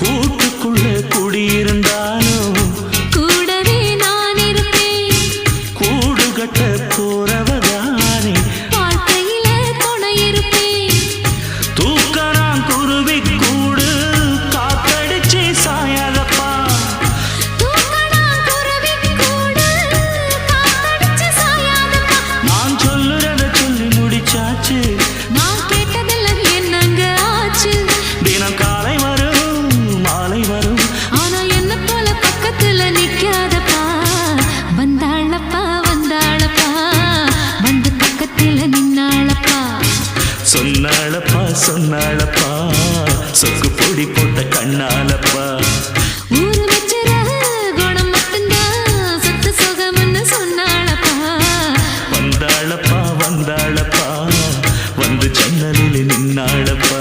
கூட்டுக்குள்ளே சொன்னாளப்பா சொன்னாளப்பா. சொக்கு பொடி போட்ட கண்ணாலப்பா வந்தாளப்பா. வந்து ஜன்னலில் நின்னாளப்பா.